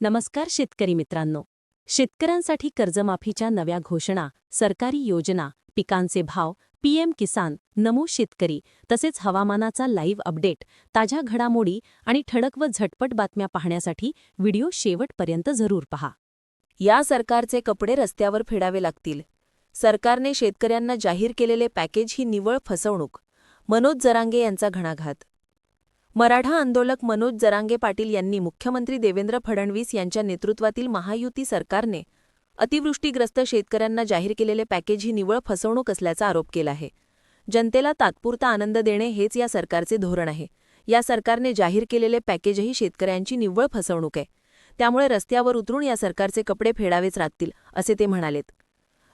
नमस्कार शेतकरी मित्रांनो. शेतकऱ्यांसाठी कर्जमाफीच्या नव्या घोषणा सरकारी योजना पिकांचे भाव पीएम किसान नमो शेतकरी तसेच हवामानाचा लाईव्ह अपडेट ताज्या घडामोडी आणि ठळक व झटपट बातम्या पाहण्यासाठी व्हिडिओ शेवटपर्यंत जरूर पहा. या सरकारचे कपडे रस्त्यावर फेडावे लागतील. सरकारने शेतकऱ्यांना जाहीर केलेले पॅकेज ही निवळ फसवणूक मनोज जरांगे यांचा घणाघात मराठा आंदोलक मनोज जरांगे पाटील यांनी मुख्यमंत्री देवेंद्र फडणवीस यांच्या नेतृत्वातील महायुती सरकारने अतिवृष्टीग्रस्त शेतकऱ्यांना जाहीर केलेले पॅकेज ही निव्वळ फसवणूक असल्याचा आरोप केला आहे. जनतेला तात्पुरता आनंद देणे हेच या सरकारचे धोरण आहे. या सरकारने जाहीर केलेले पॅकेजही शेतकऱ्यांची निव्वळ फसवणूक आहे. त्यामुळे रस्त्यावर उतरून या सरकारचे कपडे फेडावेच लागतील असे ते म्हणालेत.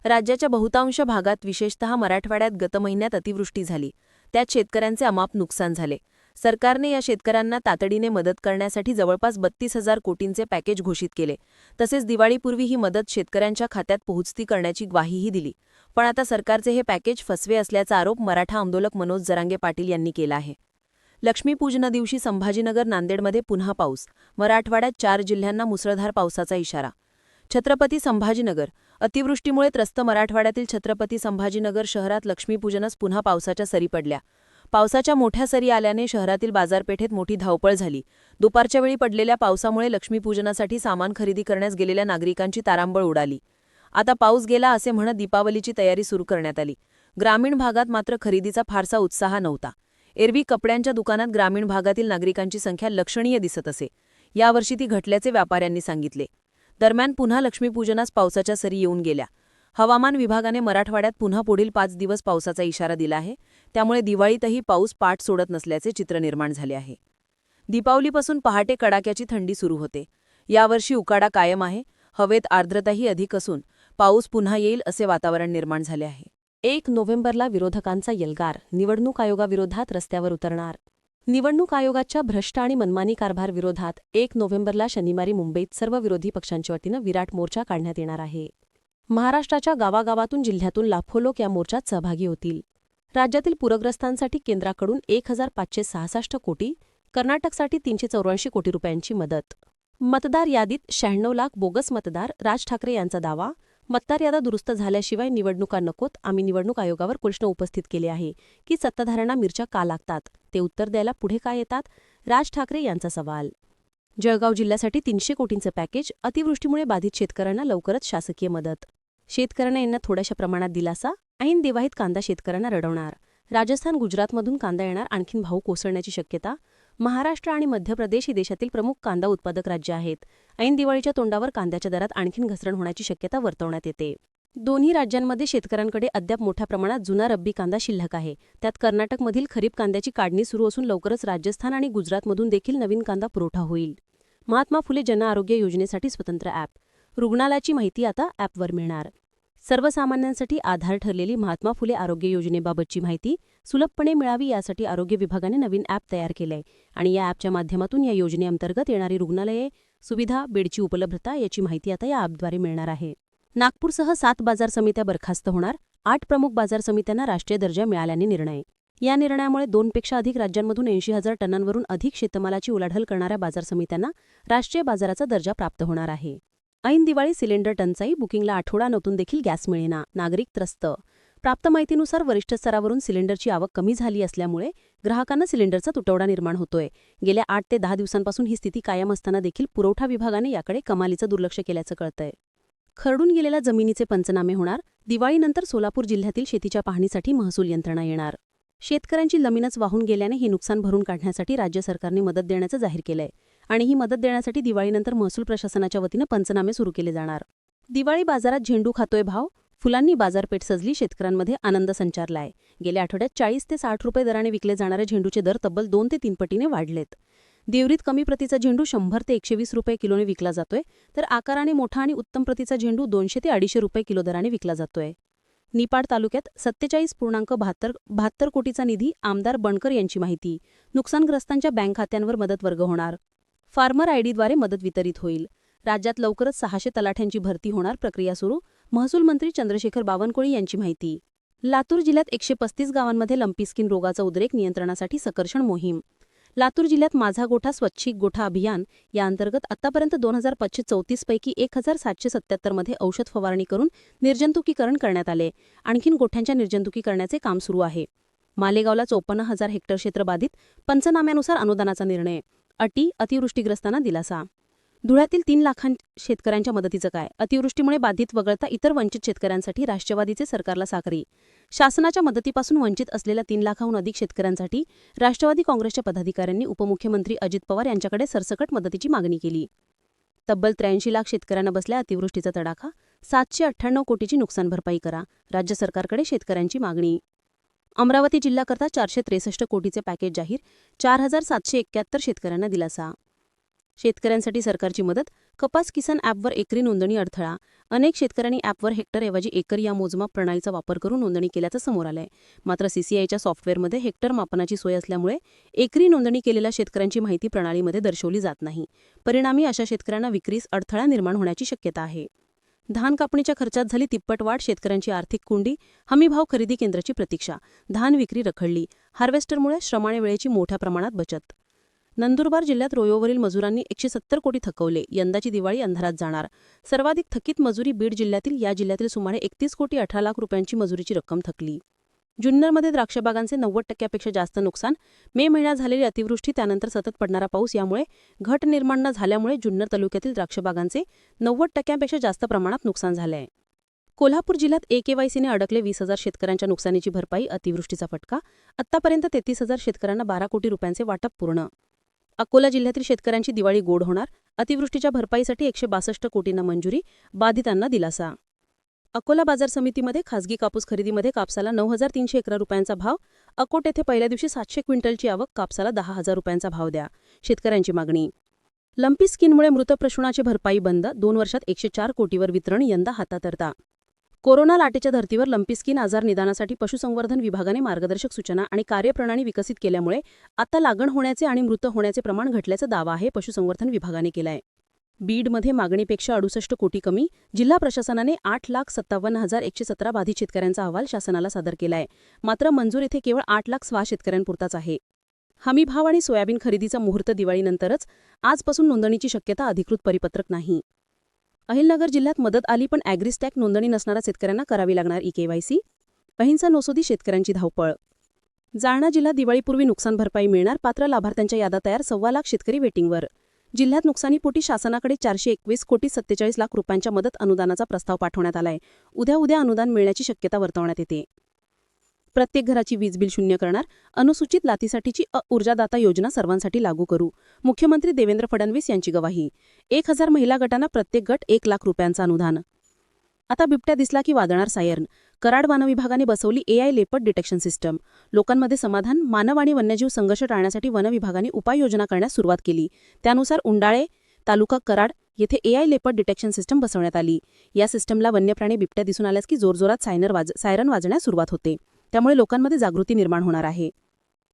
राज्याच्या बहुतांश भागात विशेषतः मराठवाड्यात गत महिन्यात अतिवृष्टी झाली. त्यात शेतकऱ्यांचे अमाप नुकसान झाले. सरकारने या शेतकऱ्यांना तातडीने मदत करण्यासाठी जवळपास बत्तीस हजार कोटींचे पॅकेज घोषित केले. तसेच दिवाळीपूर्वी ही मदत शेतकऱ्यांच्या खात्यात पोहोचती करण्याची ग्वाहीही दिली. पण आता सरकारचे हे पॅकेज फसवे असल्याचा आरोप मराठा आंदोलक मनोज जरांगे पाटील यांनी केला आहे. लक्ष्मीपूजनादिवशी संभाजीनगर नांदेडमध्ये पुन्हा पाऊस. मराठवाड्यात चार जिल्ह्यांना मुसळधार पावसाचा इशारा. छत्रपती संभाजीनगर. अतिवृष्टीमुळे त्रस्त मराठवाड्यातील छत्रपती संभाजीनगर शहरात लक्ष्मीपूजनच पुन्हा पावसाच्या सरी पडल्या. पावसाच्या मोठ्या सरी आल्याने शहरातील बाजारपेठेत मोठी धावपळ झाली. दुपारच्या वेळी पडलेल्या पावसामुळे लक्ष्मीपूजनासाठी सामान खरेदी करण्यास गेलेल्या नागरिकांची तारांबळ उडाली. आता पाऊस गेला असे म्हणत दीपावलीची तयारी सुरू करण्यात आली. ग्रामीण भागात मात्र खरेदीचा फारसा उत्साह नव्हता. एरवी कपड्यांच्या दुकानात ग्रामीण भागातील नागरिकांची संख्या लक्षणीय दिसत असे. यावर्षी ती घटल्याचे व्यापाऱ्यांनी सांगितले. दरम्यान पुन्हा लक्ष्मीपूजनास पावसाच्या सरी येऊन गेल्या. हवामान विभागाने मराठवाड्यात पुन्हा पुढील पाच दिवस पावसाचा इशारा दिला आहे. त्यामुळे दिवाळीतही पाऊस पाठ सोडत नसल्याचे चित्र निर्माण झाले आहे. दीपावलीपासून पहाटे कडाक्याची थंडी सुरू होते. यावर्षी उकाडा कायम आहे. हवेत आर्द्रताही अधिक असून पाऊस पुन्हा येईल असे वातावरण निर्माण झाले आहे. एक नोव्हेंबरला विरोधकांचा यलगार. निवडणूक आयोगाविरोधात रस्त्यावर उतरणार. निवडणूक आयोगाच्या भ्रष्ट आणि मनमानी कारभार विरोधात एक नोव्हेंबरला शनिवारी मुंबईत सर्व विरोधी पक्षांच्या वतीनं विराट मोर्चा काढण्यात येणार आहे. महाराष्ट्राच्या गावागावातून जिल्ह्यातून लाखो लोक या मोर्चात सहभागी होतील. राज्यातील पूरग्रस्तांसाठी केंद्राकडून एक हजार पाचशे सहासष्ट कोटी कर्नाटकसाठी तीनशे चौऱ्याऐंशी कोटी रुपयांची मदत. मतदार यादीत शहाण्णव लाख बोगस मतदार राज ठाकरे यांचा दावा. मतदार यादा दुरुस्त झाल्याशिवाय निवडणुका नकोत आम्ही निवडणूक आयोगावर प्रश्न उपस्थित केले आहे की सत्ताधाऱ्यांना मिरच्या का लागतात? ते उत्तर द्यायला पुढे का येतात? राज ठाकरे यांचा सवाल. जळगाव जिल्ह्यासाठी तीनशे कोटींचं पॅकेज अतिवृष्टीमुळे बाधित शेतकऱ्यांना लवकरच शासकीय मदत. शेतकऱ्यांना यांना थोड्याशा प्रमाणात दिलासा? ऐन दिवाळीत कांदा शेतकऱ्यांना रडवणार. राजस्थान गुजरातमधून कांदा येणार आणखीन भाऊ कोसळण्याची शक्यता. महाराष्ट्र आणि मध्य प्रदेश ही देशातील प्रमुख कांदा उत्पादक राज्य आहेत. ऐन दिवाळीच्या तोंडावर कांद्याच्या दरात आणखीन घसरण होण्याची शक्यता वर्तवण्यात येते. दोन्ही राज्यांमध्ये शेतकऱ्यांकडे अद्याप मोठ्या प्रमाणात जुना रब्बी कांदा शिल्लक आहे. त्यात कर्नाटकमधील खरीप कांद्याची काढणी सुरू असून लवकरच राजस्थान आणि गुजरातमधून देखील नवीन कांदा पुरवठा होईल. महात्मा फुले जनआरोग्य योजनेसाठी स्वतंत्र ॲप. रुग्णालयाची माहिती आता ॲपवर मिळणार. सर्वसामान्यांसाठी आधार ठरलेली महात्मा फुले आरोग्य योजनेबाबतची माहिती सुलभपणे मिळावी यासाठी आरोग्य विभागाने नवीन ॲप तयार केलंय. आणि या ॲपच्या माध्यमातून या योजनेअंतर्गत येणारी रुग्णालये सुविधा बेडची उपलब्धता याची माहिती आता या ॲपद्वारे मिळणार आहे. नागपूरसह सात बाजार समित्या बरखास्त होणार आठ प्रमुख बाजार समित्यांना राष्ट्रीय दर्जा मिळाल्याने निर्णय. या निर्णयामुळे दोनपेक्षा अधिक राज्यांमधून ऐंशी हजार टनांवरून अधिक शेतमालाची उलाढाल करणाऱ्या बाजार समित्यांना राष्ट्रीय बाजाराचा दर्जा प्राप्त होणार आहे. ऐन दिवाळी सिलेंडर टंचाई बुकिंगला आठवडा नव्हतून देखील गॅस मिळेना नागरिक त्रस्त. प्राप्त माहितीनुसार वरिष्ठ स्तरावरून सिलेंडरची आवक कमी झाली असल्यामुळे ग्राहकांना सिलेंडरचा तुटवडा निर्माण होतोय. गेल्या आठ ते दहा दिवसांपासून ही स्थिती कायम असताना देखील पुरवठा विभागाने याकडे कमालीचं दुर्लक्ष केल्याचं कळतंय. खरडून गेलेल्या जमिनीचे पंचनामे होणार दिवाळीनंतर सोलापूर जिल्ह्यातील शेतीच्या पाहणीसाठी महसूल यंत्रणा येणार. शेतकऱ्यांची जमीनच वाहून गेल्याने हे नुकसान भरून काढण्यासाठी राज्य सरकारने मदत देण्याचं जाहीर केलंय. आणि ही मदत देण्यासाठी दिवाळीनंतर महसूल प्रशासनाच्या वतीनं पंचनामे सुरू केले जाणार. दिवाळी बाजारात झेंडू खातोय भाव फुलांनी बाजारपेठ सजली शेतकऱ्यांमध्ये आनंद संचारलाय. गेल्या आठवड्यात चाळीस ते साठ रुपये दराने विकले जाणारे झेंडूचे दर तब्बल दोन ते तीन पटीने वाढलेत. देवरीत कमी प्रतीचा झेंडू शंभर ते एकशे वीस रुपये किलोने विकला जातोय तर आकाराने मोठा आणि उत्तम प्रतीचा झेंडू दोनशे ते अडीचशे रुपये किलो दराने विकला जातोय. निपाड तालुक्यात सत्तेचाळीस पूर्णांक बहात्तर बहात्तर कोटीचा निधी आमदार बणकर यांची माहिती. नुकसानग्रस्तांच्या बँक खात्यांवर मदत वर्ग होणार. फार्मर आयडीद्वारे मदत वितरित होईल. राज्यात लवकरच सहाशे तलाठ्यांची भरती होणार. प्रक्रिया सुरू. महसूल मंत्री चंद्रशेखर बावनकुळे यांची माहिती. लातूर जिल्ह्यात एकशे पस्तीस गावांमध्ये लंपी स्किन रोगाचा उद्रेक नियंत्रणासाठी सकर्षण मोहीम. लातूर जिल्ह्यात माझा गोठा स्वच्छिक गोठा अभियान या अंतर्गत आतापर्यंत दोन हजार पाचशे चौतीस पैकी एक हजार सातशे सत्याहत्तरमध्ये औषध फवारणी करून निर्जंतुकीकरण करण्यात आले. आणखीन गोठ्यांच्या निर्जंतुकीकरणाचे काम सुरू आहे. मालेगावला चोपन्न हजार हेक्टर क्षेत्र बाधित पंचनाम्यानुसार अनुदानाचा निर्णय. अटी अतिवृष्टीग्रस्तांना दिलासा. धुळ्यातील तीन लाखां शेतकऱ्यांच्या मदतीचं काय? अतिवृष्टीमुळे बाधित वगळता इतर वंचित शेतकऱ्यांसाठी राष्ट्रवादीचे सरकारला साखरी. शासनाच्या मदतीपासून वंचित असलेल्या तीन लाखाहून अधिक शेतकऱ्यांसाठी राष्ट्रवादी काँग्रेसच्या पदाधिकाऱ्यांनी उपमुख्यमंत्री अजित पवार यांच्याकडे सरसकट मदतीची मागणी केली. तब्बल त्र्याऐंशी लाख शेतकऱ्यांना बसल्या अतिवृष्टीचा तडाखा सातशे अठ्ठ्याण्णव कोटीची नुकसान भरपाई करा राज्य सरकारकडे शेतकऱ्यांची मागणी. अमरावती जिल्ह्याकरता चारशे त्रेसष्ट कोटीचे पॅकेज जाहीर चार हजार सातशे एक्क्याहत्तर शेतकऱ्यांना दिलासा. शेतकऱ्यांसाठी सरकारची मदत कपास किसान ॲपवर एकरी नोंदणी अडथळा अनेक शेतकऱ्यांनी ॲपवर हेक्टरऐवजी एकर या मोजमाप प्रणालीचा वापर करून नोंदणी केल्याचं समोर आलंय. मात्र सीसीआयच्या सॉफ्टवेअरमध्ये हेक्टर मापनाची सोय असल्यामुळे एकरी नोंदणी केलेल्या शेतकऱ्यांची माहिती प्रणालीमध्ये दर्शवली जात नाही. परिणामी अशा शेतकऱ्यांना विक्रीस अडथळा निर्माण होण्याची शक्यता आहे. धान कापणीच्या खर्चात झाली तिप्पट वाढ शेतकऱ्यांची आर्थिक कुंडी हमीभाव खरेदी केंद्राची प्रतीक्षा धान विक्री रखडली हार्वेस्टरमुळे श्रमाने वेळेची मोठ्या प्रमाणात बचत. नंदुरबार जिल्ह्यात रोयोवरील मजुरांनी एकशे सत्तर कोटी थकवले यंदाची दिवाळी अंधारात जाणार. सर्वाधिक थकीत मजुरी बीड जिल्ह्यातील या जिल्ह्यातील सुमारे एकतीस कोटी अठरा लाख रुपयांची मजुरीची रक्कम थकली. जुन्नरमध्ये द्राक्षबागांचे नव्वद टक्क्यापेक्षा जास्त नुकसान मे महिन्यात झालेली अतिवृष्टी त्यानंतर सतत पडणारा पाऊस यामुळे घट निर्माण न झाल्यामुळे जुन्नर तालुक्यातील द्राक्षबागांचे नव्वद टक्क्यांपेक्षा जास्त प्रमाणात नुकसान झाले आहे. कोल्हापूर जिल्ह्यात एकेवायसीने अडकले वीस हजार शेतकऱ्यांच्या नुकसानीची भरपाई अतिवृष्टीचा फटका. आत्तापर्यंत तेहतीस हजार शेतकऱ्यांना बारा कोटी रुपयांचे वाटप पूर्ण. अकोला जिल्ह्यातील शेतकऱ्यांची दिवाळी गोड होणार अतिवृष्टीच्या भरपाईसाठी एकशे बासष्ट कोटींना मंजुरी बाधितांना दिलासा. अकोला बाजार समितीमध्ये खासगी कापूस खरेदीमध्ये कापसाला नऊ हजार तीनशे अकरा रुपयांचा भाव. अकोट येथे पहिल्या दिवशी सातशे क्विंटलची आवक कापसाला दहा हजार रुपयांचा भाव द्या. शेतकऱ्यांची मागणी. लंपी स्किनमुळे मृत प्रश्नाची भरपाई बंद दोन वर्षात एकशे चार कोटीवर वितरण यंदा हातातरता. कोरोना लाटेच्या धर्तीवर लंपी स्किन आजार निदानासाठी पशुसंवर्धन विभागाने मार्गदर्शक सूचना आणि कार्यप्रणाली विकसित केल्यामुळे आता लागण होण्याचे आणि मृत होण्याचे प्रमाण घटल्याचा दावा आहे पशुसंवर्धन विभागाने केलाय. बीडमध्ये मागणीपेक्षा अडुसष्ट कोटी कमी जिल्हा प्रशासनाने आठ लाख सत्तावन्न हजार एकशे सतरा बाधित शेतकऱ्यांचा अहवाल शासनाला सादर केलाय. मात्र मंजूर येथे केवळ आठ लाख सहा शेतकऱ्यांपुरताच आहे. हमी भाव आणि सोयाबीन खरेदीचा मुहूर्त दिवाळीनंतरच आजपासून नोंदणीची शक्यता अधिकृत परिपत्रक नाही. अहिलनगर जिल्ह्यात मदत आली पण ॲग्रिस्टॅक नोंदणी नसणाऱ्या शेतकऱ्यांना करावी लागणार ई केवायसी अहिंसा नोसोदी शेतकऱ्यांची धावपळ. जालना जिल्ह्यात दिवाळीपूर्वी नुकसान भरपाई मिळणार पात्र लाभार्थ्यांच्या यादा तयार सव्वा लाख शेतकरी वेटिंगवर. जिल्ह्यात नुकसानीपोटी शासनाकडे चारशे एकवीस कोटी सत्तेचाळीस लाख रुपयांच्या मदत अनुदानाचा प्रस्ताव पाठवण्यात आलाय. उद्या उद्या अनुदान मिळण्याची शक्यता वर्तवण्यात येते. प्रत्येक घराची वीज बिल शून्य करणार अनुसूचित लातीसाठीची अ ऊर्जादाता योजना सर्वांसाठी लागू करू मुख्यमंत्री देवेंद्र फडणवीस यांची गवाही. एक हजार महिला गटांना प्रत्येक गट एक लाख रुपयांचं अनुदान. आता बिबट्या दिसला की वादणार सायर्न. कराड वनविभागाने बसवली एआय लेपट डिटेक्शन सिस्टम. लोकांमध्ये समाधान मानव आणि वन्यजीव संघर्ष टाळण्यासाठी वनविभागाने उपाययोजना करण्यास सुरुवात केली. त्यानुसार उंडाळे तालुका कराड येथे एआय लेपट डिटेक्शन सिस्टम बसवण्यात आली. या सिस्टमला वन्यप्राणी बिबट्या दिसून आल्यास की जोरजोरात सायनर वाज सायरन वाजण्यास सुरुवात होते. त्यामुळे लोकांमध्ये जागृती निर्माण होणार आहे.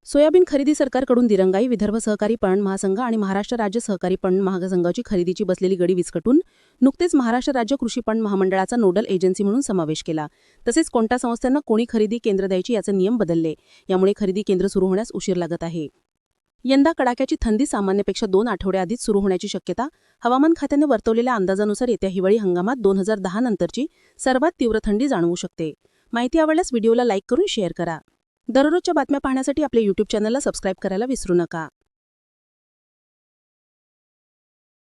सोयाबीन खरेदी सरकारकडून दिरंगाई विदर्भ सहकारी पणन महासंघ आणि महाराष्ट्र राज्य सहकारी पणन महासंघाची खरेदीची बसलेली गडी विस्कटून नुकतेच महाराष्ट्र राज्य कृषी पणन महामंडळाचा नोडल एजन्सी म्हणून समावेश केला. तसेच कोणत्या संस्थांना कोणी खरेदी केंद्र द्यायची याचे नियम बदलले. यामुळे खरेदी केंद्र सुरू होण्यास उशीर लागत आहे. यंदा कडाक्याची थंडी सामान्यपेक्षा दोन आठवड्याआधीच सुरू होण्याची शक्यता हवामान खात्याने वर्तवलेल्या अंदाजानुसार येत्या हिवाळी हंगामात दोन हजार दहा नंतरची सर्वात तीव्र थंडी जाणवू शकते. माहिती आवडल्यास व्हिडिओला लाईक करून शेअर करा. दररोजच्या बातम्या पाहण्यासाठी आपल्या यूट्यूब चॅनलला सबस्क्राईब करायला विसरू नका.